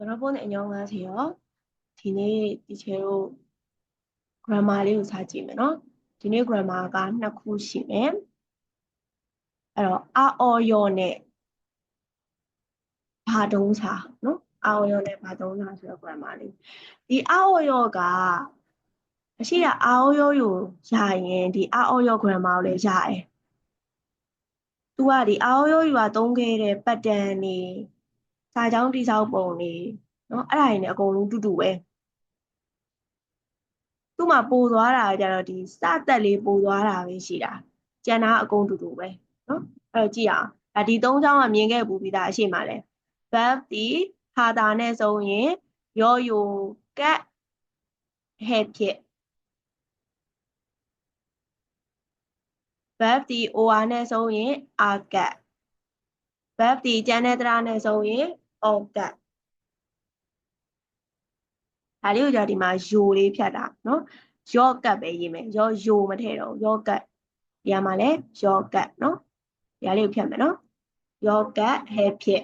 여러분 안녕하세요. 디네 디체로 grammar လေးကိုစကြည့်မယ်နော်ဒီနေ့ grammar ကနှစ်ခုရှိမယ်အဲ့တော့အာအော်ယောနဲ့ဘာတုံးစာနော်အာအော်ယောနဲ့ဘာတုံးစာဆိုတော့ grammar လေးဒီအာအော်ယောကအရှိတာအာအော်ယောကိုရရင်ဒီအာအော်ယော grammar ကိုလည်းရတယ်သူကဒီအာအော်ယောယူကသုံးခဲ့တဲ့ pattern တွေ စာကြောင်းတိစောက်ပုံတွေနော်အဲ့ဒါတွေနဲ့အကုန်လုံးတူတူပဲသူ့မှာပိုသွားတာကြတော့ဒီစသက်လေးပိုသွားတာပဲရှိတာကျန်တာအကုန်တူတူပဲနော်အဲ့တော့ကြည့်အောင်ဒါဒီသုံးချောင်းကမြင်ခဲ့ပူပြီးသားအရှိမှလဲ verb ဒီဟာတာနဲ့ဆိုရင်ရောယိုကတ်ဟဲ့ဖြစ် verb ဒီ or နဲ့ဆိုရင် are ကတ် verb ဒီကျန်တဲ့တရားနဲ့ဆိုရင် on ကတ်ဒါလေးကိုじゃဒီမှာယိုလေးဖြတ်တာနော်ယောကတ်ပဲရေးမယ်ယောယိုမထည့်တော့ယောကတ်ဒီမှာလဲယောကတ်နော်ဒီလေးကိုဖြတ်မယ်နော်ယောကတ်ဟဲဖြစ်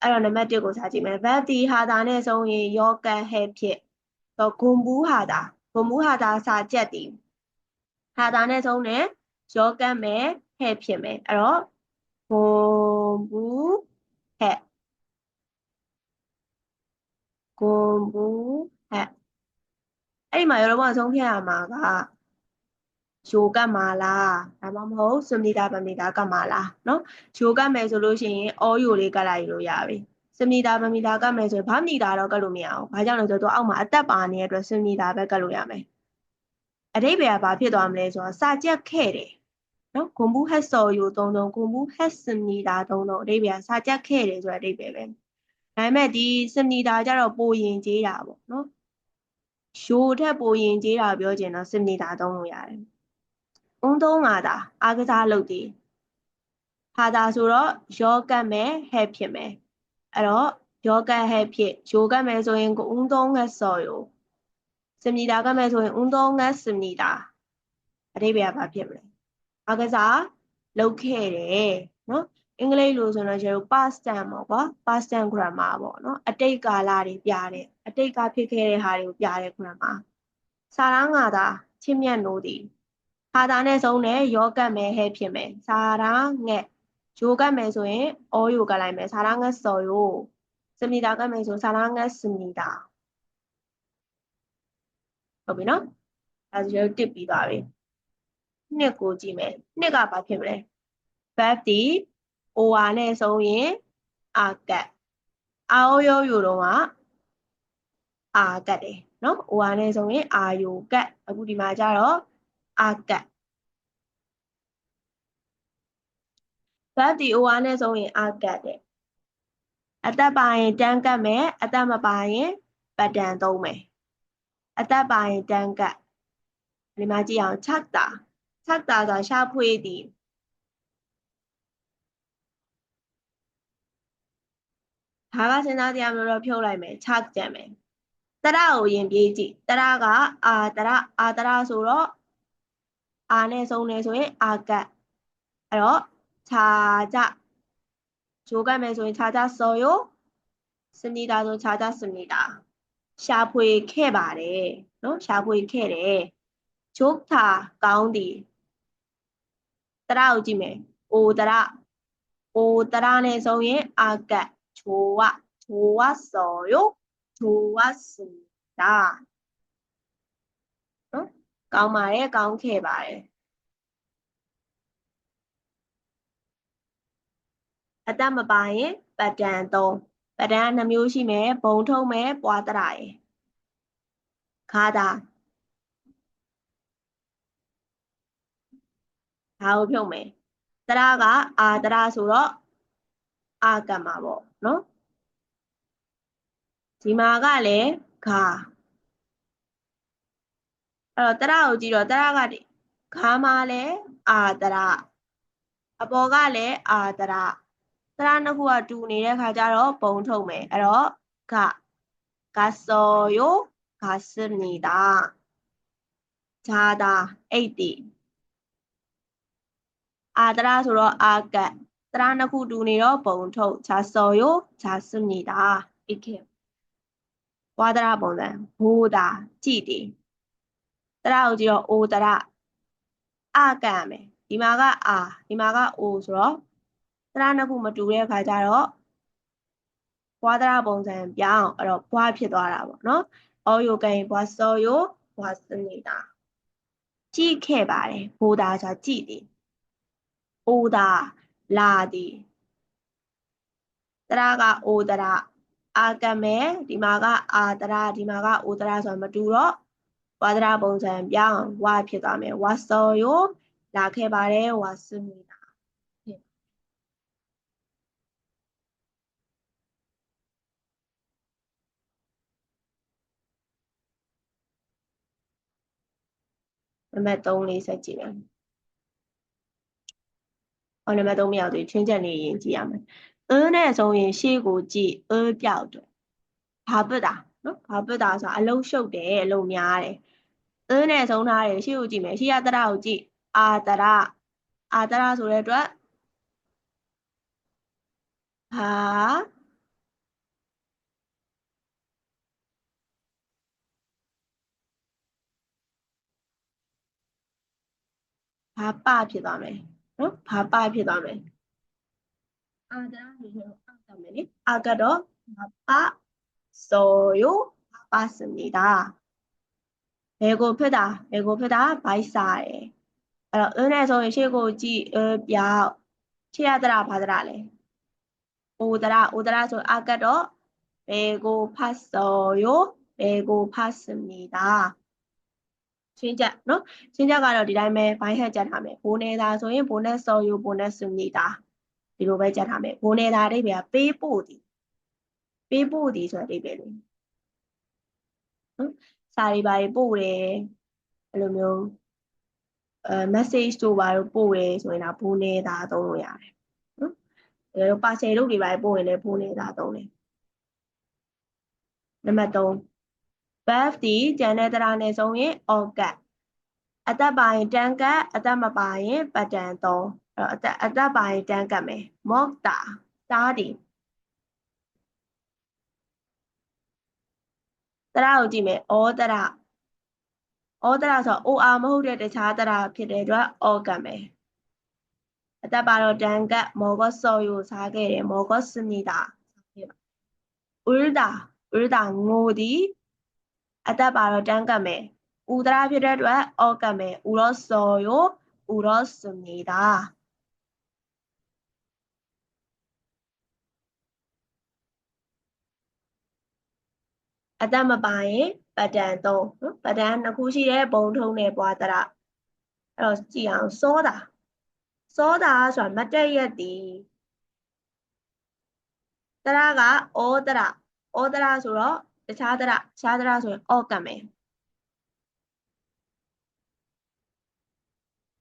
အဲ့တော့နံပါတ်1ကိုစာကြည့်မယ် verb ဒီဟာတာနဲ့ဆိုရင်ယောကတ်ဟဲဖြစ်တော့ဂုံဘူးဟာတာဂုံဘူးဟာတာစာချက်တည်ဟာတာနဲ့ဆုံးတယ်ယောကတ်မယ်ဟဲဖြစ်မယ်အဲ့တော့ဂုံဘူးဟဲ ကိုဘူးဟဲ့အဲ့ဒီမှာရောတော့ဆုံးဖြတ်ရမှာကယိုကတ်မှာလားဒါမှမဟုတ်စမီတာပမီတာကတ်မှာလားเนาะယိုကတ်မယ်ဆိုလို့ရှိရင်အောယိုလေးကတ်လိုက်လို့ရပြီစမီတာပမီတာကတ်မယ်ဆိုရင်ဘာမီတာတော့ကတ်လို့မရအောင်ဘာကြောင့်လဲဆိုတော့အောက်မှာအသက်ပါနေတဲ့အတွက်စမီတာပဲကတ်လို့ရမယ်အတိပ္ပယ်ကဘာဖြစ်သွားမလဲဆိုတော့စာကြက်ခဲ့တယ်နော်ဂုံဘူးဟက်ဆော်ယူသုံးသုံးဂုံဘူးဟက်စမီတာသုံးသုံးအတိပ္ပယ်ကစာကြက်ခဲ့တယ်ဆိုတဲ့အတိပ္ပယ်ပဲ ဒါပေမဲ့ဒီစမီတာကြတော့ပိုရင်ကျေးတာပေါ့နော်ရှိုးထက်ပိုရင်ကျေးတာပြောချင်တော့စမီတာသုံးလို့ရတယ်။ဦးသုံးလာတာအားကစားလုပ်တည်ဟာတာဆိုတော့ယောကတ်မယ်ဟဲ့ဖြစ်မယ်။အဲ့တော့ယောကတ်ဟဲ့ဖြစ်ယောကတ်မယ်ဆိုရင်ကိုဦးသုံးကဆော်ယောစမီတာကမယ်ဆိုရင်ဦးသုံးကစမီတာအတိပ္ပယ်ကဘာဖြစ်မလဲ။အားကစားလုပ်ခဲ့တယ်နော် အင်္ဂလိပ်လိုဆိုတော့ကျတော့ past tense ပေါ့ကွာ past tense grammar ပေါ့နော်အတိတ်ကာလတွေပြတယ်အတိတ်ကဖြစ်ခဲ့တဲ့ဟာတွေကိုပြတဲ့ grammar စာရန်ငါသာချင်းမြတ်နိုးသည်ဟာတာနဲ့ဆုံးတယ်ယောကတ်မယ်ဟဲ့ဖြစ်မယ်စာရန်ငက်ယိုကတ်မယ်ဆိုရင်အောယိုကတ်လိုက်မယ်စာရန်ငက်စော်ယိုစမီတာကတ်မယ်ဆိုစာရန်ငက်စမီတာဟုတ်ပြီနော်အဲဒါကျတစ်ပြီးသွားပြီနှစ်ကိုကြည့်မယ်နှစ်ကဘာဖြစ်မလဲ verb ဒီ or နဲ့ဆုံးရင်အာကတ်အာအိုယောယူတော့ကအာကတ်တယ်နော် or နဲ့ဆုံးရင်အာယိုကတ်အခုဒီမှာကျတော့အာကတ် verb ဒီ or နဲ့ဆုံးရင်အာကတ်တယ်အသက်ပါရင်တန်းကတ်မယ်အသက်မပါရင်ပတ်တန်သုံးမယ်အသက်ပါရင်တန်းကတ်ဒီမှာကြည့်အောင်ချက်တာချက်တာဆိုတာရှာဖွေသည် ဒါကစဉ်းစားတရားမျိုးတော့ဖြုတ်လိုက်မယ်ချကြံမယ်တရကိုရင်ပြေးကြည့်တရကအာတရအာတရဆိုတော့အာနဲ့ဆုံးနေဆိုရင်အာကတ်အဲ့တော့ခြာကြဂျိုးကတ်မယ်ဆိုရင်ခြာကြစော်ယောစနီတာဆိုခြာကြစနီတာရှာဖွေခဲ့ပါတယ်နော်ရှာဖွေခဲ့တယ်ဂျိုးသာကောင်းသည်တရကိုကြည့်မယ်အိုတရအိုတရနဲ့ဆုံးရင်အာကတ် 좋아 좋았어요. 좋았습니다. 어? ကောင်းပါတယ်ကောင်းခဲ့ပါတယ်အတမပါရင်ပတ်တန်သုံးပတ်တန်နှမျိုးရှိမယ်ဘုံထုံးမယ်ပွားတရရယ်ခါတာဒါကိုဖြုတ်မယ်တရကအာတရဆိုတော့ အာကမှာပေါ့နော်ဒီမှာကလည်းဂါအဲ့တော့တရကိုကြည့်တော့တရကဂါမှာလည်းအာတရအပေါ်ကလည်းအာတရတရနှစ်ခုကတူနေတဲ့ခါကျတော့ပုံထုတ်မယ်အဲ့တော့ဂဂဆောယိုဂစနေတာဂျာတာအိတ်တီအာတရဆိုတော့အာကတ် တရနှစ်ခုတူနေတော့ပုံထုတ်ဂျာဆောယိုဂျာစနေတာအိတ်ခဲ့ဝါဒရာပုံစံဘိုးတာကြည်တယ်တရကိုကြည့်တော့အိုတရအကံမယ်ဒီမှာကအာဒီမှာကအိုဆိုတော့တရနှစ်ခုမတူတဲ့အခါကျတော့ဘွားတရပုံစံပြောင်းအဲ့တော့ဘွားဖြစ်သွားတာပေါ့နော်အော်ယိုကင်ဘွားစောယိုဘွားစနေတာကြည့်ခဲ့ပါတယ်ဘိုးတာဆိုကြည့်တယ်အိုတာ လာသည်တရကအိုတရအာကမယ်ဒီမှာကအာတရဒီမှာကအိုတရဆိုတော့မတူတော့ဝါဒရာပုံစံပြောင်းဝါဖြစ်သွားမယ်ဝါစောယိုလာခဲ့ပါတယ်ဝါစွနေတာနံပါတ်3လေးဆက်ကြည့်မယ်။ ဟောနံပါတ်3မရောက်သေးချင်းချက်လေးရင်ကြည့်ရမယ်။အင်းနဲ့ဆုံးရင်ရှေ့ကိုကြည့်အင်းပြောက်တယ်။ဘာပစ်တာနော်။ဘာပစ်တာဆိုတာအလုံးရှုပ်တယ်အလုံးများတယ်။အင်းနဲ့ဆုံးထားတယ်ရှေ့ကိုကြည့်မယ်။ရှေ့ရတရကိုကြည့်အာတရအာတရဆိုတဲ့အတွက်ဟာဘာပဖြစ်သွားမယ် နော်ဘာပဖြစ်သွားမယ်အာတရဆိုရင်အာကမယ်လေအာကတော့ဘာပဆိုယပါစနေတာဘယ်ကိုဖြစ်တာဘယ်ကိုဖြစ်တာဘိုက်စားတယ်အဲ့တော့အင်းနဲ့ဆိုရင်ရှေ့ကိုကြည့်အပြောက်ရှေ့ရတရဘာတရလဲအိုတရအိုတရဆိုအာကတော့ဘယ်ကိုဖတ်ဆိုယဘယ်ကိုဖတ်စနေတာ ရှင်းချက်နော်ရှင်းချက်ကတော့ဒီတိုင်းပဲဘိုင်းဟက်ကြက်ထားမယ်ဘိုးနေတာဆိုရင်ဘိုးနဲ့စော်ယူဘိုးနဲ့စနေတာဒီလိုပဲကြက်ထားမယ်ဘိုးနေတာအိဗယ်ကပေးပို့သည်ပေးပို့သည်ဆိုတဲ့အဓိပ္ပာယ်လေးနော်စာတွေပါပို့တယ်အဲ့လိုမျိုးအဲ message တို့ပါတော့ပို့တယ်ဆိုရင်ဒါဘိုးနေတာသုံးလို့ရတယ်နော်အဲလို parcel တို့တွေပါပို့ရင်လည်းဘိုးနေတာသုံးတယ်နံပါတ်3 verb ဒီကျန်တဲ့တရားနဲ့ဆုံးရင် organ အသက်ပါရင်တန်းကတ်အသက်မပါရင်ပတန်သုံးအဲ့တော့အသက်အသက်ပါရင်တန်းကတ်မယ် mock တာတားဒီတရားကိုကြည့်မယ်ဩတရဩတရဆို OR မဟုတ်တဲ့တခြားတရဖြစ်တဲ့အတွက် organ ပဲအသက်ပါတော့တန်းကတ်မောကဆော်ယူစားခဲ့တယ်မောကစနေတာဥရဒါဥရဒါငိုသည် အသက်ပါတော့တန်းကတ်မယ်ဥဒရာဖြစ်တဲ့အတွက်ဩကတ်မယ်ဥရောဆော်ယူဥရောစနေတာအသက်မပါရင်ပတန်သုံးနော်ပတန်နှစ်ခုရှိတဲ့ဘုံထုံးနဲ့ပွားတရအဲ့တော့ကြည့်အောင်စောတာစောတာဆိုတာမတက်ရက်တည်တရကဩတရဩတရဆိုတော့ တခြားတရတခြားတရဆိုရင်ဩကံမယ်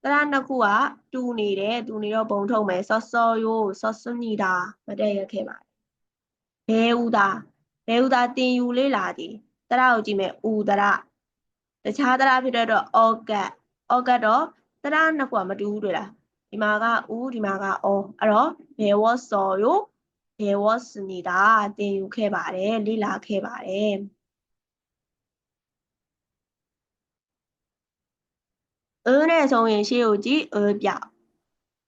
တရနှစ်ခုကတူနေတယ်တူနေတော့ဘုံထုံးမယ်စောစောယိုစောစွနေတာမတက်ရက်ခဲ့ပါတယ်ဘဲဥတာဘဲဥတာတင်ယူလေးလာသည်တရကိုကြည့်မယ်ဥတရတခြားတရဖြစ်တဲ့တော့ဩကတ်ဩကတ်တော့တရနှစ်ခုကမတူဘူးတွေ့လားဒီမှာကဥဒီမှာကဩအဲ့တော့ဘယ်ဝစော်ယို ဘယ်ဝစနေတာတင်ယူခဲ့ပါတယ်လေ့လာခဲ့ပါတယ်အင်းနဲ့ဆုံးရင်ရှေ့ကိုကြည့်အပြ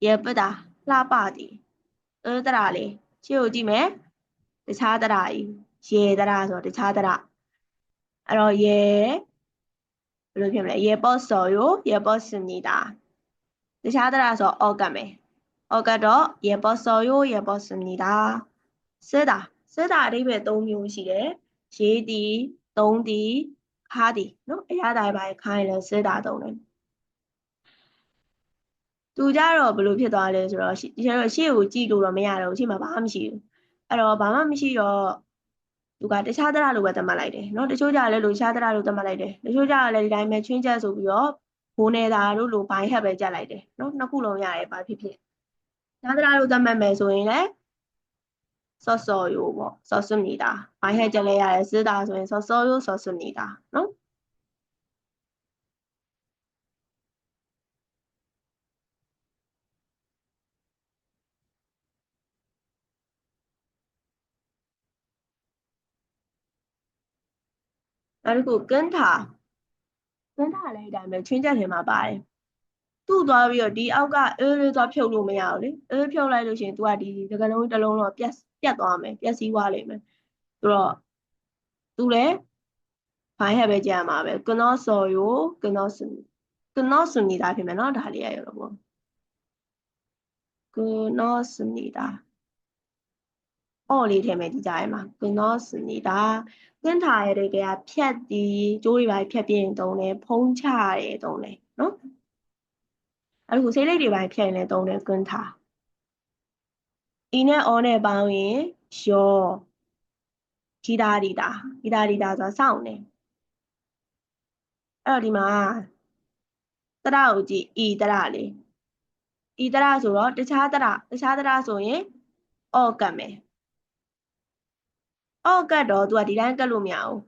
ရပတာလှပသည်အတရာလေးရှေ့ကိုကြည့်မယ်တခြားတရာကြီးရေတရာဆိုတခြားတရာအဲ့တော့ရေဘယ်လိုဖြစ်မလဲရေပေါ့စော်ရိုရေပေါ့စနေတာတခြားတရာဆိုအောက်ကမယ် အောက်ကတော့ရေပေါ့စော်ရိုရေပေါ့စနေတာစဲတာစဲတာအဓိပ္ပာယ်၃မျိုးရှိတယ်ရေးတီသုံးတီခါတီနော်အရာတိုင်းပိုင်းခိုင်းလဲစဲတာသုံးတယ်သူကြတော့ဘယ်လိုဖြစ်သွားလဲဆိုတော့ဒီကျတော့ရှေ့ကိုကြည့်လို့တော့မရတော့ဘူးရှေ့မှာဘာမှမရှိဘူးအဲ့တော့ဘာမှမရှိတော့သူကတခြားတရလို့ပဲသတ်မှတ်လိုက်တယ်เนาะတချို့ကြလည်းလို့တခြားတရလို့သတ်မှတ်လိုက်တယ်တချို့ကြလည်းဒီတိုင်းပဲချွင်းချက်ဆိုပြီးတော့ဘိုးနေတာတို့လိုဘိုင်းဟက်ပဲကြက်လိုက်တယ်เนาะနှစ်ခုလုံးရတယ်ဘာဖြစ်ဖြစ် ညာတရာလို့သတ်မှတ်မယ်ဆိုရင်လည်းဆော့ဆော့ယိုပေါ့ဆော့ဆွနေတာဘိုင်းဟက်ကျလဲရတယ်စစ်တာဆိုရင်ဆော့ဆော့ယိုဆော့ဆွနေတာနော်နောက်တစ်ခုကန်းတာကန်းတာလည်းဒီတိုင်းပဲချင်းချက်ထဲမှာပါတယ် သူ့သွားပြီးတော့ဒီအောက်ကအေးလေးသွားဖြုတ်လို့မရဘူးလေအေးဖြုတ်လိုက်လို့ရှိရင် तू ကဒီတကလုံးတစ်လုံးတော့ပြက်ပြက်သွားမယ်ပြက်စီးသွားလိမ့်မယ်ဆိုတော့သူလည်းဘာဟဲ့ပဲကြာမှာပဲကနောဆော်ယိုကနောစကနောစနေတာဖြစ်မယ်နော်ဒါလေးရရတော့ပေါ့ကနောစနေတာအော်လေးထည့်မယ်ဒီကြားထဲမှာကနောစနေတာကင်းထားရတဲ့ကဖြတ်ဒီကျိုးတွေပါဖြတ်ပြင်းတုံးတယ်ဖုံးချရတယ်တုံးတယ်နော် အဲ့ဒါကိုဆေးလိပ်တွေပါဖြတ်ရင်လည်းတုံးတယ်ကင်းထားအီနဲ့အောနဲ့ပေါင်းရင်ယောဂီတာဒီတာဂီတာဒီတာဆိုတာစောင့်နေအဲ့တော့ဒီမှာတရကိုကြည့်ဤတရလေးဤတရဆိုတော့တခြားတရတခြားတရဆိုရင်အော့ကတ်မယ်အော့ကတ်တော့သူကဒီတိုင်းကတ်လို့မရဘူး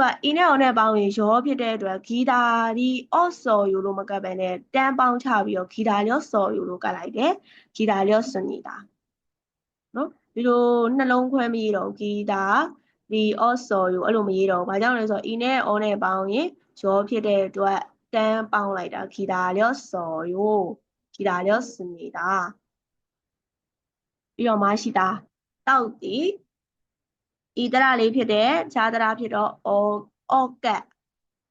သူကအင်းနဲ့အောင်နဲ့ပေါင်းရင်ရောဖြစ်တဲ့အတွက်ဂီတာဒီအော့ဆော်ယူလို့မကတ်ပဲနဲ့တန်းပေါင်းချပြီးတော့ဂီတာလျော့ဆော်ယူလို့ကတ်လိုက်တယ်ဂီတာလျော့စနေတာနော်ဒီလိုနှလုံးခွဲမရတော့ဂီတာဒီအော့ဆော်ယူအဲ့လိုမရတော့ဘာကြောင့်လဲဆိုတော့အင်းနဲ့အော်နဲ့ပေါင်းရင်ရောဖြစ်တဲ့အတွက်တန်းပေါင်းလိုက်တာဂီတာလျော့ဆော်ယူဂီတာလျော့စနေတာပြီးတော့မရှိတာတောက်တီ ဤတရလေးဖြစ်တဲ့ခြားတရဖြစ်တော့အော်အော့ကတ်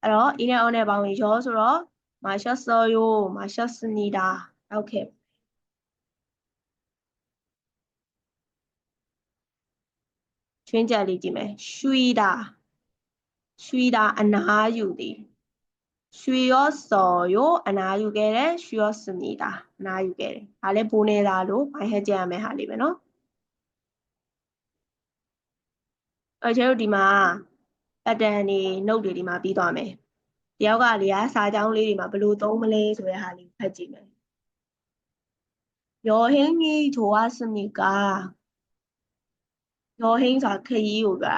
အဲ့တော့အင်းနဲ့အော်နဲ့ပေါင်းရင်ရောဆိုတော့မာရှော့ဆော်ယူမာရှော့စနေတာโอเคချွင်းချက်လေးကြည့်မယ်ရွှီတာရွှီတာအနာယူသည်ရွှေရောစော်ရောအနာယူခဲ့တယ်ရွှေရောစနေတာအနာယူခဲ့တယ်ဒါလည်းဘိုးနေတာလို့ဘိုင်းဟဲကြရမယ်ဟာလေးပဲနော် အဲကျတို့ဒီမှာအတန်နေနှုတ်တွေဒီမှာပြီးသွားမယ်တယောက်ကလေကစာကြောင်းလေးတွေမှာဘယ်လိုသုံးမလဲဆိုတဲ့ဟာလေးဖတ်ကြည့်မယ်ယောဟင်းကြီးထိုဝါစနိကာယောဟင်းဆိုတာခရီးကိုပြောတာ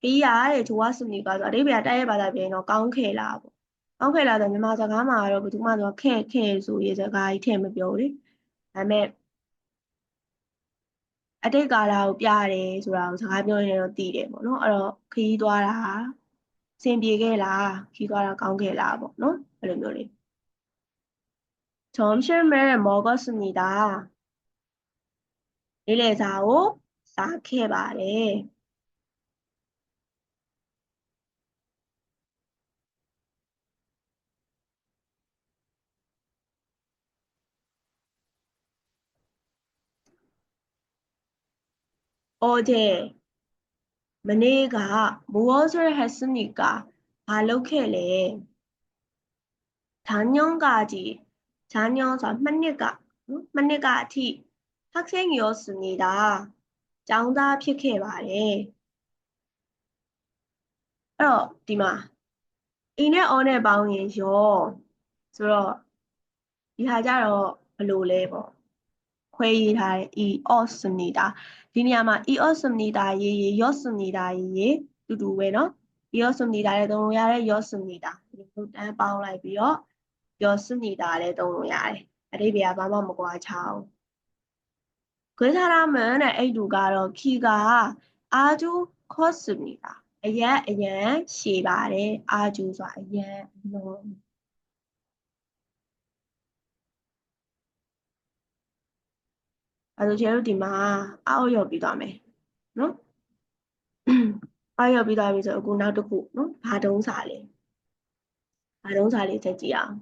ခရီးရတဲ့ထိုဝါစနိကာဆိုအဓိပ္ပာယ်တိုက်ရိုက်ဘာသာပြန်တော့ကောင်းခဲ့လားပေါ့ကောင်းခဲ့လားဆိုမြန်မာစကားမှာတော့ဘယ်သူမှဆိုခဲ့ခဲ့ဆိုရေးစကားကြီးထည့်မပြောဘူးလေဒါပေမဲ့ အတိတ်ကာလကိုပြရတယ်ဆိုတာကိုစကားပြောရင်တော့သိတယ်ပေါ့နော်အဲ့တော့ခရီးသွားတာစင်ပြေခဲ့လားခရီးသွားတာကောင်းခဲ့လားပေါ့နော်အဲ့လိုမျိုးလေး점심을먹었습니다နေ့လယ်စာကိုစားခဲ့ပါတယ် 어제 머니가 무엇을 했습니까? 발로케레 작년까지 작년서 만내가 만내가 티 학생이었습니다. 장다 피케 말해. 어, 디마. 이네 어네 방이죠. 그래서 이 하자로 블루레버. ခွဲရေးထားတဲ့ e osmita ဒီနေရာမှာ e osmita ရေးရေး yosmita ရေးရေးတူတူပဲเนาะ e osmita လည်းသုံးလို့ရတယ် yosmita ဒီလိုတန်းပေါင်းလိုက်ပြီးတော့ yosmita လည်းသုံးလို့ရတယ်အဓိပ္ပာယ်ကဘာမှမကွာခြားဘူးခွဲထားရမယ်တဲ့အဲ့တူကတော့ခီကအာဂျူခော့စမီတာအရန်အရန်ရှည်ပါတယ်အာဂျူဆိုတာအရန်အလုံး အဲဆိုကျတို့ဒီမှာအောက်ရောက်ပြီးသွားမယ်နော်အောက်ရောက်ပြီးသွားပြီဆိုအခုနောက်တစ်ခုနော်ဘာတုံးစာလေးဘာတုံးစာလေးချက်ကြည့်အောင်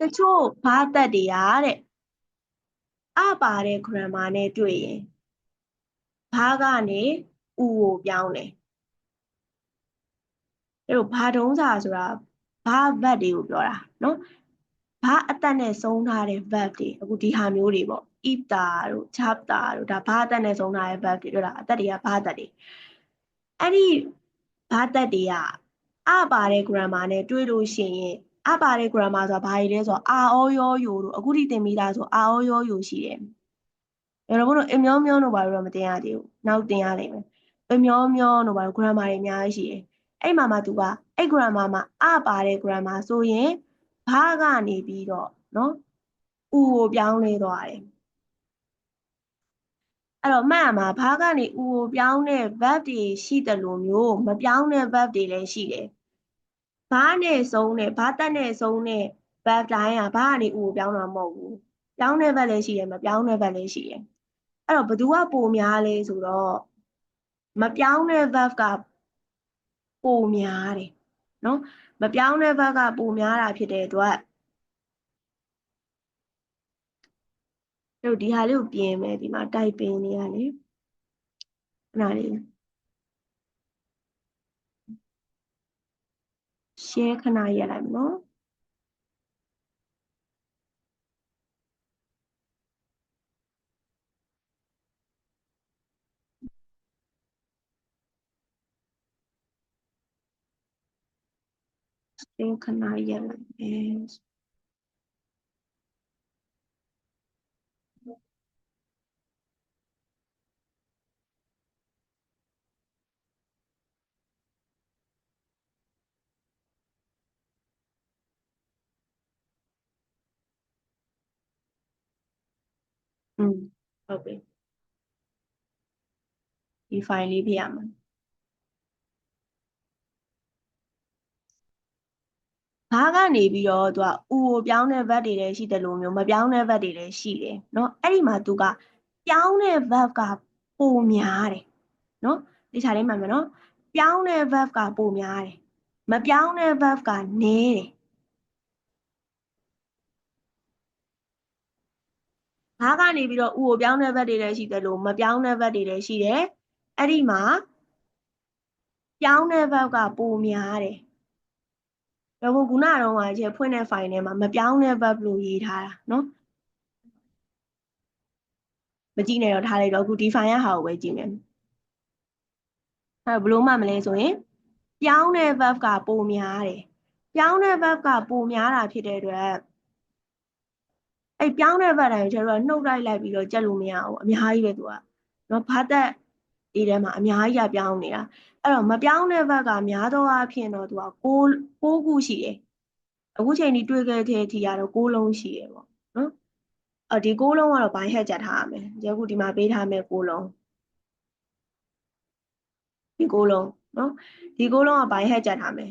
တချို့ဘာသက်တွေကတဲ့အပါတဲ့ grammar နဲ့တွေ့ရင်ဘာကနေဥကိုပြောင်းတယ် အဲ့တော့ဘာတုံးစာဆိုတာဘာ verb တွေကိုပြောတာနော်ဘာအသက်နဲ့ဆုံးထားတဲ့ verb တွေအခုဒီဟာမျိုးတွေပေါ့ ita တို့ chapta တို့ဒါဘာအသက်နဲ့ဆုံးထားတဲ့ verb တွေပြောတာအသက်တွေကဘာအသက်တွေအဲ့ဒီဘာအသက်တွေကအပါတဲ့ grammar နဲ့တွေ့လို့ရှိရင်အပါတဲ့ grammar ဆိုတာဘာကြီးလဲဆိုတော့အာအောယောယိုတို့အခုထိသင်ပြီးသားဆိုအာအောယောယိုရှိတယ်။အဲ့တော့ဘုလို့အမျောမျောတို့ဘာလို့တော့မတင်ရသေးဘူး။နောက်တင်ရလိမ့်မယ်။အမျောမျောတို့ဘာလို့ grammar တွေအများကြီးရှိတယ်။ အဲ့မှာမှ तू ကအဲ့ grammar မှာအပါတဲ့ grammar ဆိုရင်ဘာကနေပြီးတော့နော်ဥကိုပြောင်းလဲသွားတယ်အဲ့တော့မှတ်ရမှာဘာကနေဥကိုပြောင်းတဲ့ verb တွေရှိတယ်လို့မျိုးမပြောင်းတဲ့ verb တွေလည်းရှိတယ်ဘာနဲ့ဆုံးတဲ့ဘာတက်နဲ့ဆုံးတဲ့ verb တိုင်းကဘာကနေဥကိုပြောင်းတာမဟုတ်ဘူးပြောင်းတဲ့ verb လည်းရှိတယ်မပြောင်းတဲ့ verb လည်းရှိတယ်အဲ့တော့ဘသူကပိုများလဲဆိုတော့မပြောင်းတဲ့ verb က ပိုများတယ်နော်မပြောင်းတဲ့ verb ကပိုများတာဖြစ်တဲ့အတွက်တို့ဒီဟာလေးကိုပြင်မယ်ဒီမှာတိုက်ပင်နေရလေခဏလေး share ခဏရက်လိုက်မယ်နော် ရှင်းခဏရက်လိုက်မ ယ်อืมဟုတ်ပြီဒီ file လေးပြရမှာဘာကနေပြီးတော့သူကဥကိုပြောင်းတဲ့ verb တွေလည်းရှိတယ်လို့မျိုးမပြောင်းတဲ့ verb တွေလည်းရှိတယ်เนาะအဲ့ဒီမှာသူကပြောင်းတဲ့ verb ကပိုများတယ်เนาะဒီခြားလေးမှန်မယ်เนาะပြောင်းတဲ့ verb ကပိုများတယ်မပြောင်းတဲ့ verb ကနည်းတယ်ဘာကနေပြီးတော့ဥကိုပြောင်းတဲ့ verb တွေလည်းရှိတယ်လို့မပြောင်းတဲ့ verb တွေလည်းရှိတယ်အဲ့ဒီမှာပြောင်းတဲ့ verb ကပိုများတယ် တော့ခုနကတော့ကကျဖွင့်တဲ့ file ထဲမှာမပြောင်းတဲ့ verb လို့ရေးထားတာเนาะမကြည့်နဲ့တော့ထားလိုက်တော့အခုဒီ file ရဟာကိုပဲကြည့်မယ်အဲဘလို့မှမလဲဆိုရင်ပြောင်းတဲ့ verb ကပိုများတယ်ပြောင်းတဲ့ verb ကပိုများတာဖြစ်တဲ့အတွက်အဲ့ပြောင်းတဲ့ verb တိုင်းကျတော့နှုတ်လိုက်လိုက်ပြီးတော့ကြက်လို့မရဘူးအများကြီးပဲသူကနော်ဘာသက်ဒီထဲမှာအများကြီးကပြောင်းနေတာ အဲ့တော့မပြောင်းတဲ့ verb ကများသောအားဖြင့်တော့သူက6 6ခုရှိတယ်အခုချိန်ဒီတွေ့ခဲ့တဲ့အထိကတော့6လုံးရှိတယ်ပေါ့နော်အော်ဒီ6လုံးကတော့ဘိုင်းဟက်ကြထားရမယ်ဒီအခုဒီမှာပေးထားမယ်6လုံးဒီ6လုံးနော်ဒီ6လုံးကဘိုင်းဟက်ကြထားမယ်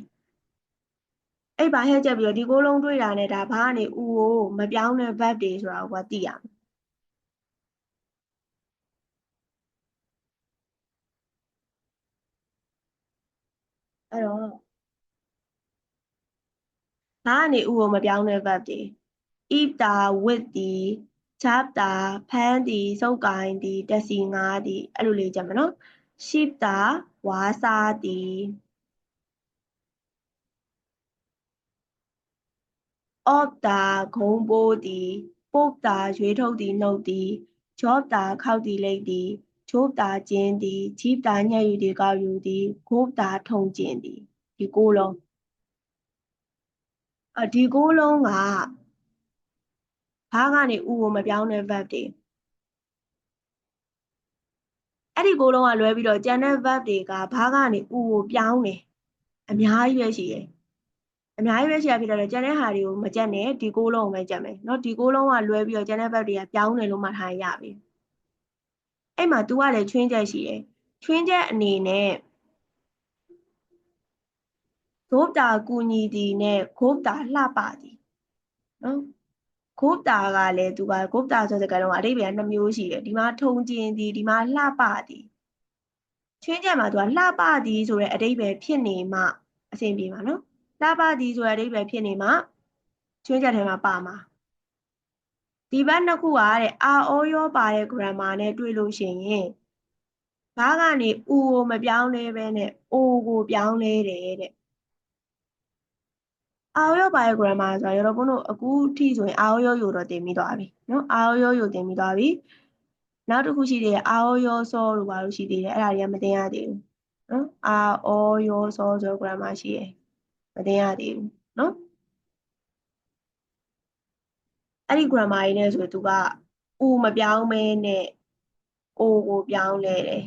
အဲ့ဘာဟဲ့ချက်ပြီးတော့ဒီကိုလုံးတွေ့တာနဲ့ဒါဘာကနေဥကိုမပြောင်းတဲ့ verb တွေဆိုတာကိုသိရမယ် အဲ့တော့ဘာကနေဥကိုမပြောင်းတဲ့ verb တွေ eat တာ with တီချပ်တာဖမ်းတီစုပ်ကိုင်းတီတက်စီငါးတီအဲ့လိုလေးကြမယ်နော် sheep တာဝါစားတီအော့တာဂုံပိုးသည်ပုတ်တာရွေးထုတ်သည်နှုတ်သည်ဂျော့တာခောက်သည်လိတ်သည် ချိုးတာကျင်းသည်ချီးတာညှက်ယူသည်ကောက်ယူသည်ဂိုးတာထုံကျင်သည်ဒီကိုလုံးအဒီကိုလုံးကဘာကနေဥကိုမပြောင်းတဲ့ verb တွေအဲ့ဒီကိုလုံးကလွဲပြီးတော့ကျန်တဲ့ verb တွေကဘာကနေဥကိုပြောင်းတယ်အများကြီးပဲရှိတယ်အများကြီးပဲရှိရဖြစ်တော့ကျန်တဲ့ဟာတွေကိုမကြက်နဲ့ဒီကိုလုံးကိုပဲကြက်မယ်เนาะဒီကိုလုံးကလွဲပြီးတော့ကျန်တဲ့ဘက်တွေကပြောင်းတယ်လို့မှတ်ထားရပြီ အဲ့မှာ तू ကလည်းချွင်းချက်ရှိတယ်ချွင်းချက်အနေနဲ့ဂုတ်တာကူညီသည်နဲ့ဂုတ်တာလှပသည်နော်ဂုတ်တာကလည်းသူကဂုတ်တာဆိုတဲ့ကတော့အတိပ္ပယ်နှမျိုးရှိတယ်ဒီမှာထုံကျင်သည်ဒီမှာလှပသည်ချွင်းချက်မှာသူကလှပသည်ဆိုတဲ့အတိပ္ပယ်ဖြစ်နေမှအဆင်ပြေမှာနော်လှပသည်ဆိုတဲ့အဓိပ္ပာယ်ဖြစ်နေမှာချွင်းချက်ထဲမှာပါမှာ ဒီဘက်နှစ်ခုကတဲ့အာအောရောပါတဲ့ grammar နဲ့တွေ့လို့ရှိရင်ဘာကနေဥကိုမပြောင်းလဲပဲနဲ့အိုကိုပြောင်းလဲတယ်တဲ့အာရောပါရဲ့ grammar ဆိုတာရောဘုန်းတို့အခုထိဆိုရင်အာရောယိုတော့တင်ပြီးသွားပြီနော်အာရောယိုတင်ပြီးသွားပြီနောက်တစ်ခုရှိသေးတယ်အာရောစောလို့ပါလို့ရှိသေးတယ်အဲ့ဒါတွေကမတင်ရသေးဘူးနော်အာအောရောစောဆို grammar ရှိရယ်မတင်ရသေးဘူးနော် အဲ့ဒီ grammar ကြီးနဲ့ဆိုသူက u မပြောင်းမဲနဲ့ o ကိုပြောင်းလဲတယ်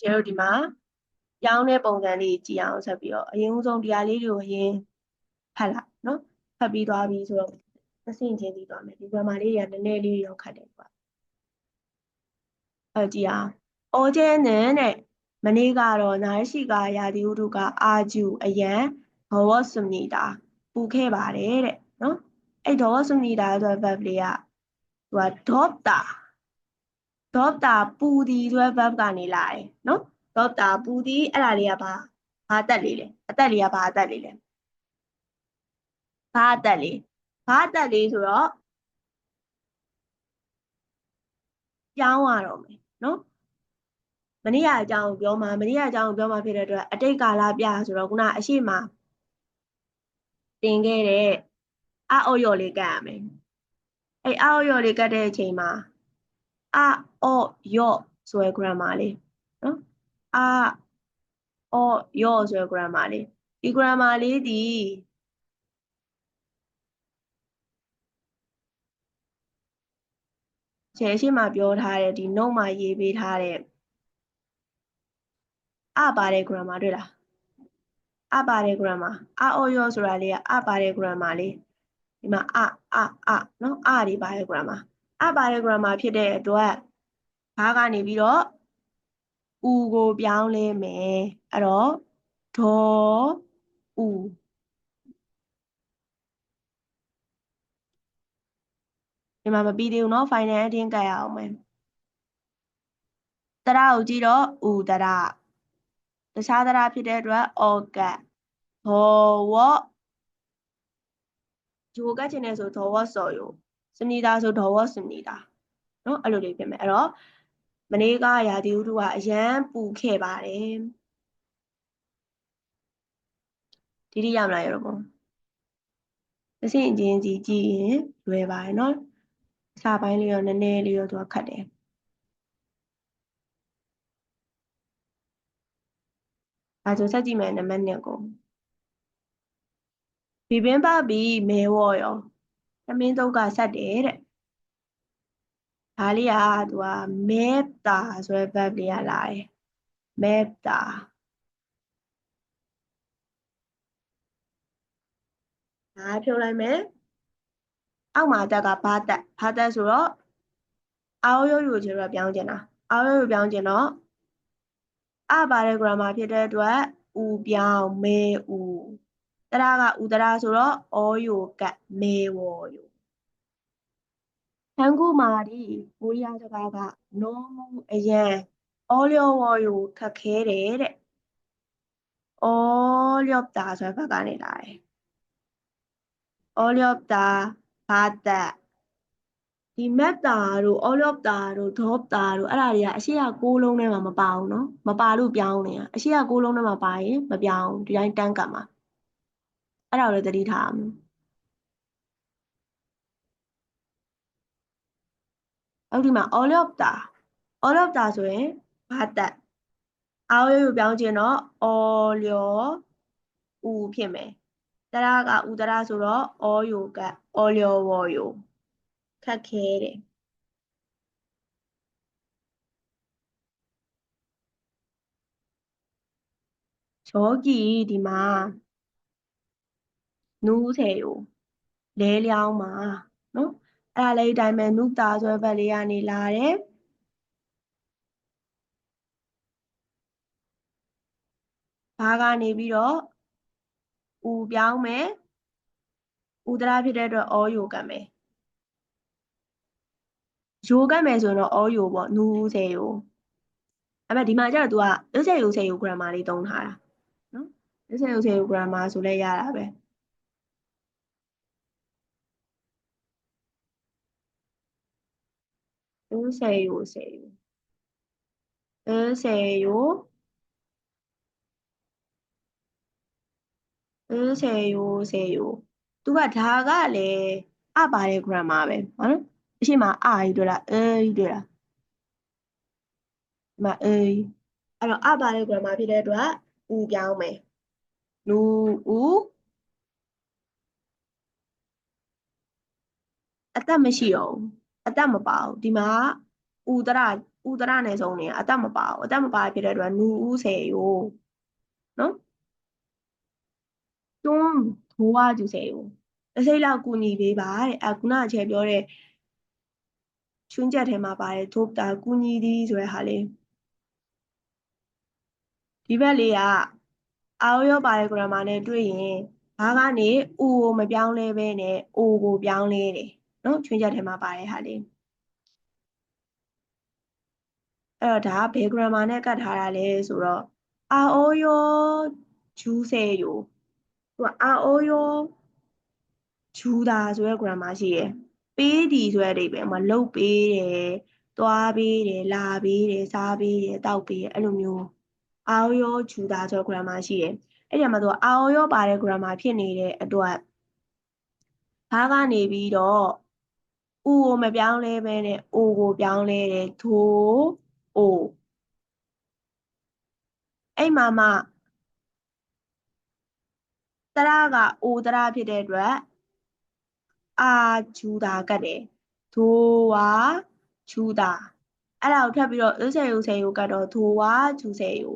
ကျဲတို့ဒီမှာပြောင်းတဲ့ပုံစံလေးကြည့်အောင်ဆက်ပြီးတော့အရင်ဦးဆုံးတရားလေးတွေကိုအရင်ဖတ်လိုက်နော်ဖတ်ပြီးသွားပြီဆိုတော့မစင်ချင်းပြီးသွားမယ်ဒီ grammar လေးတွေကနည်းနည်းလေးရောက်ခတ်တယ်ကွာအဲကြည့်အောင် အိုကျဲနန်တဲ့မနေ့ကတော့နာရှိကရာဒီဥတုကအာဂျူအရန်ဘောဝဆွမ်နေတာပူခဲ့ပါတယ်တဲ့နော်အဲ့ဒေါ်ဆွမ်နေတာဆိုတဲ့ verb လေးကသူကဒေါပတာဒေါပတာပူဒီဆိုတဲ့ verb ကနေလာတယ်နော်ဒေါပတာပူဒီအဲ့ဒါလေးကဘာဘာအသက်လေးလဲအသက်လေးကဘာအသက်လေးလဲဘာအသက်လေးဘာအသက်လေးဆိုတော့ပြောင်းရတော့မယ်နော် မနေ့ကအကြောင်းကိုပြောမှာမနေ့ကအကြောင်းကိုပြောမှာဖြစ်တဲ့အတွက်အတိတ်ကာလပြဆိုတော့ခုနအရှိမတင်ခဲ့တဲ့အအော်ရော်လေးကတ်ရမယ်အဲ့အအော်ရော်လေးကတ်တဲ့အချိန်မှာအအော်ရော့ဆိုရယ် grammar လေးနော်အအော်ရော့ဆိုရယ် grammar လေးဒီ grammar လေးဒီခြေရှိမှပြောထားတဲ့ဒီ note မှာရေးပေးထားတဲ့ အပါတဲ့ grammar တွေ့လားအပါတဲ့ grammar အအော်ရောဆိုတာလေးကအပါတဲ့ grammar လေးဒီမှာအအအနော်အဒီပါတဲ့ grammar အပါတဲ့ grammar ဖြစ်တဲ့အတွက်ဘာကနေပြီးတော့ဥကိုပြောင်းလဲမယ်အဲ့တော့ဒေါ်ဥဒီမှာမပြီးသေးဘူးเนาะ final အတင်းကတ်ရအောင်မယ်တရကိုကြည့်တော့ဥတရ တခြားသရဖြစ်တဲ့အတွက်ဩကတ်ဘောဝဂျိုကတ်ချင်တယ်ဆိုဒေါ်ဝဆော်ယိုစနီတာဆိုဒေါ်ဝစနီတာနော်အဲ့လိုလေးဖြစ်မယ်အဲ့တော့မနေ့ကရာသီဥတုကအရန်ပူခဲ့ပါတယ်ဒီတိရမလားရောပေါ့အဆင့်အချင်းကြီးကြည့်ရင်လွယ်ပါတယ်နော်အစာပိုင်းလေးရောနည်းနည်းလေးရောသူကခတ်တယ် အဲဆိုဆက်ကြည့်မယ်နံပါတ်1ကိုဘီဘင်းပါဘီမဲဝော်ရောသမင်းတုတ်ကဆက်တယ်တဲ့ဒါလေးကသူကမဲတာဆိုတဲ့ verb လေးကလာတယ်မဲတာဒါဖြုတ်လိုက်မယ်အောက်မှာတက်ကဘာတက်ဘာတက်ဆိုတော့အာရိုးရိုးချေတော့ပြောင်းကျင်တာအာရိုးရိုးပြောင်းကျင်တော့ အပါတဲ့ grammar ဖြစ်တဲ့အတွက်ဥပြောင်းမဲဥတရကဥတရဆိုတော့အောယိုကမဲဝော်ယိုဟန်ကူမာဒီကိုရီးယားစကားကနောမူအရန်အောလျောဝော်ယိုခက်ခဲတယ်တဲ့အောလျော့တာဆိုတဲ့ဘက်ကနေလာတယ်အောလျော့တာဘာတက် ဒီမက်တာတို့အော်လော့တာတို့ဒေါပတာတို့အဲ့ဒါတွေကအရှိရ6လုံးထဲမှာမပါဘူးเนาะမပါလို့ပြောင်းနေတာအရှိရ6လုံးထဲမှာပါရင်မပြောင်းဒီတိုင်းတန်းကတ်မှာအဲ့ဒါကိုလည်းသတိထားအောင်အဲ့ဒီမှာအော်လော့တာအော်လော့တာဆိုရင်ဘာတက်အော်ရိုးပြောင်းခြင်းတော့အော်လျော်ဦးဖြစ်မယ်တရကဥတရဆိုတော့အော်ယိုကအော်လျော်ဝော်ယို ခက်ခဲတယ်저기ဒီမှာနူးဆယ်ကိုလဲလျောင်းမှာနော်အဲ့ဒါလေးအတိုင်းပဲနုတာဆိုတဲ့ဘက်လေးကနေလာတယ်ဘာကနေပြီးတော့ဥပြောင်းမယ်ဥဒရာဖြစ်တဲ့အတွက်အောယိုကတ်မယ် ယိုကတ်မယ်ဆိုရင်တော့ all ယိုပေါ့နူးစေယိုအဲ့မဲ့ဒီမှာကျတော့ तू ကရုပ်ဆက်ရုပ်ဆက်ယို grammar လေးသုံးထားတာနော်ရုပ်ဆက်ရုပ်ဆက်ယို grammar ဆိုလဲရတာပဲရုပ်ဆက်ရုပ်ဆက်ယိုရုပ်ဆက်ယိုရုပ်ဆက်ယိုဆက်ယို तू ကဒါကလည်းအပါတဲ့ grammar ပဲဟုတ်နော် အရှိမအာကြီးတွေ့လားအေးကြီးတွေ့လားဒီမှာအေးအဲ့တော့အပါတဲ့ grammar ဖြစ်တဲ့အတွက်ဥပြောင်းမယ်လူဥအသက်မရှိတော့ဘူးအသက်မပါဘူးဒီမှာဥတရဥဥတရနဲ့ဆုံးနေအသက်မပါဘူးအသက်မပါဖြစ်တဲ့အတွက်နူဦးစေယောနော်တွန်းထိုးဝကျူစေယောတစ်စိတ်လောက်ကူညီပေးပါတဲ့အခုနအချက်ပြောတဲ့ ချွင်းချက်ထဲမှာပါတယ်ထိုးတာကူညီသည်ဆိုတဲ့ဟာလေးဒီဘက်လေးကအာရောပါတဲ့ grammar နဲ့တွေ့ရင်ဘာကနေ u ကိုမပြောင်းလဲပဲနဲ့ o ကိုပြောင်းလဲတယ်နော်ချွင်းချက်ထဲမှာပါတဲ့ဟာလေးအဲ့တော့ဒါကဘယ် grammar နဲ့ကတ်ထားတာလဲဆိုတော့အာအိုယောဂျူးဆဲယိုသူကအာအိုယောဂျူးတာဆိုတဲ့ grammar ရှိရယ် ပေးဒီဆိုတဲ့အဓိပ္ပာယ်မှာလှုပ်ပေးတယ်သွားပေးတယ်လာပေးတယ်စားပေးတယ်တောက်ပေးတယ်အဲ့လိုမျိုးအာအိုယောဂျူးတာဆိုတဲ့ grammar ရှိရယ်အဲ့ဒီမှာသူကအာအိုယောပါတဲ့ grammar ဖြစ်နေတဲ့အတွက်ဘာကနေပြီးတော့ u ကိုမပြောင်းလဲပဲနဲ့ o ကိုပြောင်းလဲတယ်ထိုး o အဲ့မှာမှတရက o တရဖြစ်တဲ့အတွက် အာဂျူတာကတ်တယ်ဒိုဝါဂျူတာအဲ့ဒါကိုထပ်ပြီးတော့ဥစေယုစေယုကတ်တော့ဒိုဝါဂျူစေယု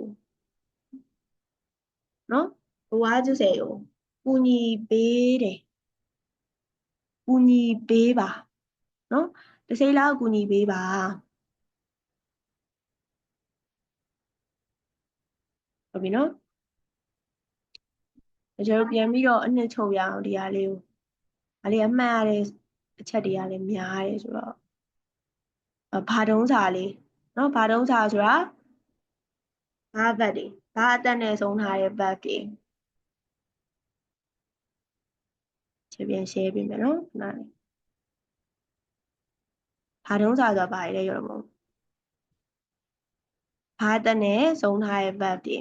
နော်ဒိုဝါဂျူစေယုပူညီပေးတယ်ပူညီပေးပါနော်တစိလောက်ကူညီပေးပါဟုတ်ပြီနော်ကျွန်တော်ပြန်ပြီးတော့အနှစ်ချုပ်ရအောင်ဒီဟာလေးကို ဒါလေးအမှတ်ရတဲ့အချက်တွေကလည်းများတယ်ဆိုတော့ဘာတုံးစာလေးနော်ဘာတုံးစာဆိုတာဘာဘတ်တွေဘာအတက်နဲ့ဆုံးထားတဲ့ဘတ်တွေချက်ပြန် share ပေးမယ်နော်ခဏလေးဘာတုံးစာဆိုတာဘာလဲရောမဘာအတက်နဲ့ဆုံးထားတဲ့ဘတ်တွေ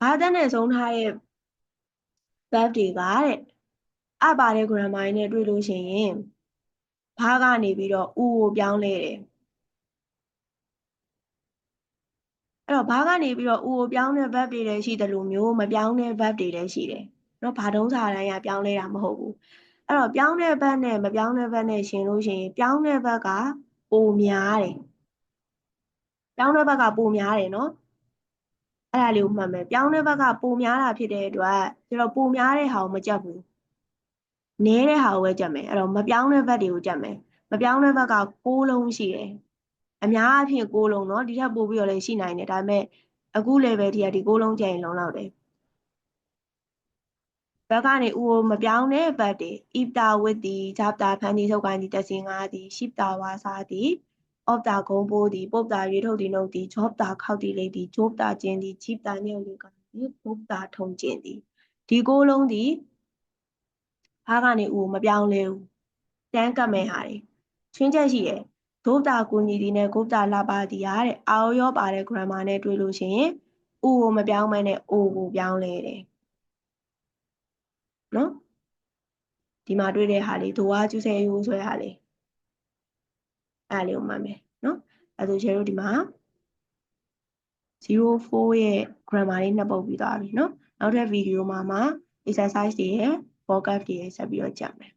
ဘာတက်နဲ့ဆုံးထားတဲ့ verb တွေကတဲ့အပါတဲ့ grammar နဲ့တွေ့လို့ရှိရင်ဘာကနေပြီးတော့ u ကိုပြောင်းလဲတယ်အဲ့တော့ဘာကနေပြီးတော့ u ကိုပြောင်းတဲ့ verb တွေလည်းရှိတယ်လို့မျိုးမပြောင်းတဲ့ verb တွေလည်းရှိတယ်နော်ဘာတုံးစာတိုင်းကပြောင်းလဲတာမဟုတ်ဘူးအဲ့တော့ပြောင်းတဲ့ verb နဲ့မပြောင်းတဲ့ verb နဲ့ရှင်လို့ရှိရင်ပြောင်းတဲ့ verb ကပိုများတယ်ပြောင်းတဲ့ verb ကပိုများတယ်နော် အဲ့ဒါလေးကိုမှတ်မယ်ပြောင်းတဲ့ဘက်ကပိုများတာဖြစ်တဲ့အတွက်ကျွန်တော်ပိုများတဲ့ဟာကိုမကြက်ဘူးနည်းတဲ့ဟာကိုပဲကြက်မယ်အဲ့တော့မပြောင်းတဲ့ဘက်တွေကိုကြက်မယ်မပြောင်းတဲ့ဘက်က6လုံးရှိတယ်အများအဖြစ်6လုံးเนาะဒီထက်ပိုပြီးတော့လည်းရှိနိုင်တယ်ဒါပေမဲ့အခု level ဒီကဒီ6လုံးကျရင်လုံးလောက်တယ်ဘက်ကနေဥကိုမပြောင်းတဲ့ဘက်တွေ ipta with ဒီ chapter ဖန်တီထုတ်ကိုင်းဒီတက်စင်5ဒီ shipta ဝါစာဒီ of တာဂုံပိုးသည်ပုပ်တာရွေးထုတ်သည်နှုတ်သည် job တာခောက်သည်လိမ့်သည် job တာကျင်းသည် cheap တာညော့လူကသည်ပုပ်တာထုံကျင်းသည်ဒီကိုလုံးသည်ဘာကနေဦးမပြောင်းလဲဘူးတန်းကတ်မဲ့ဟာတွေချင်းချက်ရှိတယ်ဒုပတာကူညီသည်နဲ့ဂုပတာလာပါသည်ဟာတဲ့အာရောပါတဲ့ grammar နဲ့တွေ့လို့ရှိရင်ဦးကိုမပြောင်းမဲနဲ့အိုကိုပြောင်းလဲတယ်နော်ဒီမှာတွေ့တဲ့ဟာလေးဒိုဝါကျူဆဲယူဆိုတဲ့ဟာလေး အဲ့လေးကိုမှတ်မယ်နော်အဲဆိုချေတို့ဒီမှာ04ရဲ့ grammar လေးနှစ်ပုတ်ပြီးသွားပြီနော်နောက်ထပ်ဗီဒီယိုမှာမှာ exercise တွေရဲ့ vocab တွေရဲ့ဆက်ပြီးတော့ကြမယ်